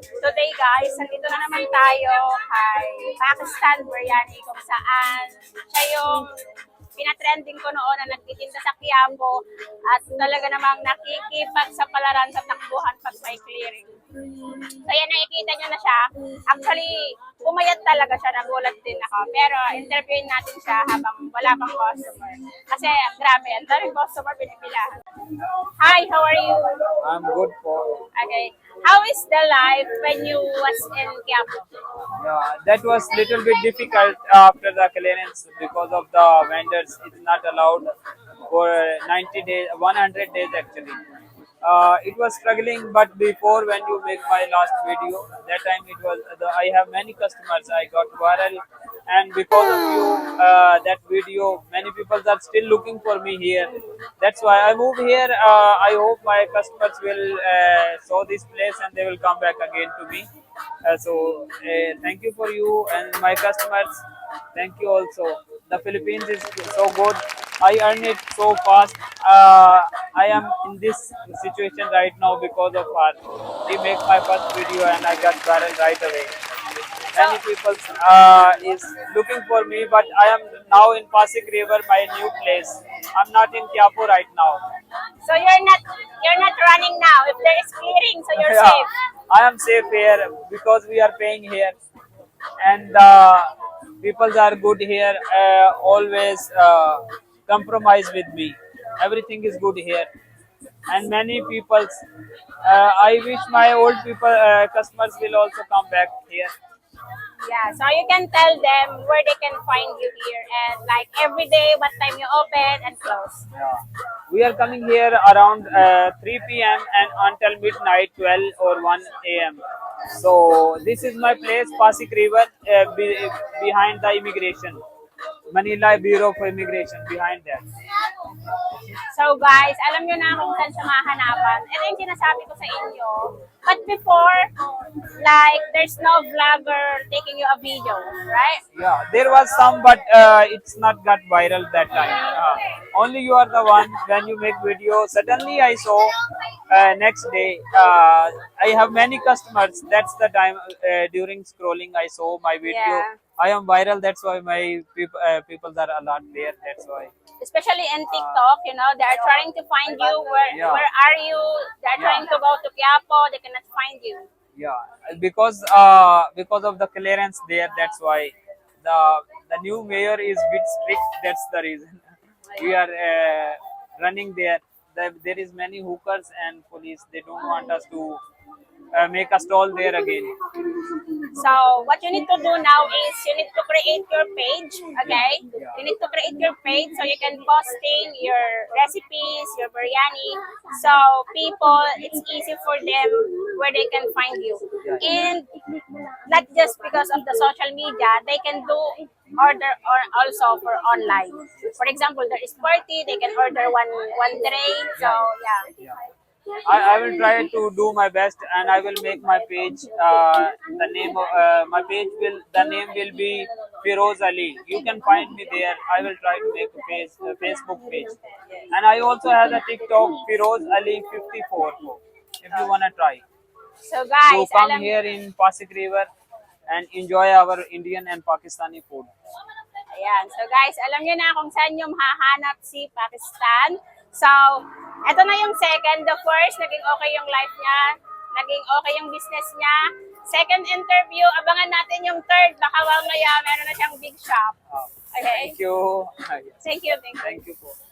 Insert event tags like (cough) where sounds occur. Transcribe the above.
today guys, nandito na naman tayo kay Pakistan Biryani kung saan siya yung pinatrending ko noon na nagtitinda sa Quiapo at talaga namang nakikipag sa palaran sa takbuhan pag may clearing. So yan, nakikita nyo na siya. Actually, pumayat talaga siya, nagulat din ako. Pero interviewin natin siya habang wala pang customer. Kasi grabe, ang daming customer pinipilahan. Hi, how are you? I'm good for Okay. How is the life when you was in Quiapo? yeah, that was little bit difficult after the clearance because of the vendors it's not allowed for 90 days 100 days actually uh, it was struggling but before when you make my last video that time it was the, i have many customers i got viral. And because of you uh, that video many people are still looking for me here. That's why i moved here. Uh, i hope my customers will uh, saw this place and they will come back again to me. Uh, so uh, thank you for you and my customers. Thank you also. The philippines is so good. I earn it so fast. Uh, i am in this situation right now because of her she make my first video and i got viral right away many people uh, is looking for me but i am now in pasig river my new place i'm not in Quiapo right now So you're not you're not running now. If there is clearing, so you're (laughs) Yeah, safe. I am safe here because we are paying here, and uh, people are good here. Uh, always uh, compromise with me. Everything is good here, and many people. Uh, I wish my old people uh, customers will also come back here. Yeah. So you can tell them where they can find you here and like every day what time you open and close. Yeah. We are coming here around uh, 3 p.m. and until midnight, 12 or 1 a.m. So this is my place, Pasig River, uh, be, behind the immigration, Manila Bureau of Immigration, behind that. So guys, alam nyo na kung saan siya mahanapan. Ito yung sinasabi ko sa inyo. But before, like, there's no vlogger taking you a video, right? Yeah, there was some, but uh, it's not got viral that time. Uh, only you are the one when you make video. Suddenly I saw uh, next day. Uh, I have many customers. That's the time uh, during scrolling I saw my video. Yeah. I am viral. That's why my people uh, people are a lot there. That's why. Especially in TikTok, you know, they are trying to find you. Where Yeah. where are you? They're Yeah. trying to go to Quiapo. They cannot find you. Yeah, because uh, because of the clearance there. That's why the the new mayor is bit strict. That's the reason (laughs) we are uh, running there. There there is many hookers and police. They don't want us to uh, make a stall there again. So what you need to do now is you need to create your page, okay? You need to create your page so you can posting your recipes, your biryani. So people, it's easy for them where they can find you. And not just because of the social media, they can do order or also for online. For example, there is party, they can order one one tray. So yeah. I, I will try to do my best and I will make my page. Uh, the name of uh, my page will the name will be Firoz Ali. You can find me there. I will try to make a page, a Facebook page, and I also have a TikTok Firoz Ali 54. If you wanna try, So guys, so come here in Pasig River and enjoy our Indian and Pakistani food. Ayan. So guys, alam niyo na kung saan yung hahanap si Pakistan. So, eto na yung second. The first, naging okay yung life niya. Naging okay yung business niya. Second interview, abangan natin yung third. Baka mamaya meron na siyang big shop. Uh, Okay? thank you. Thank you. Thank you. Thank you. po.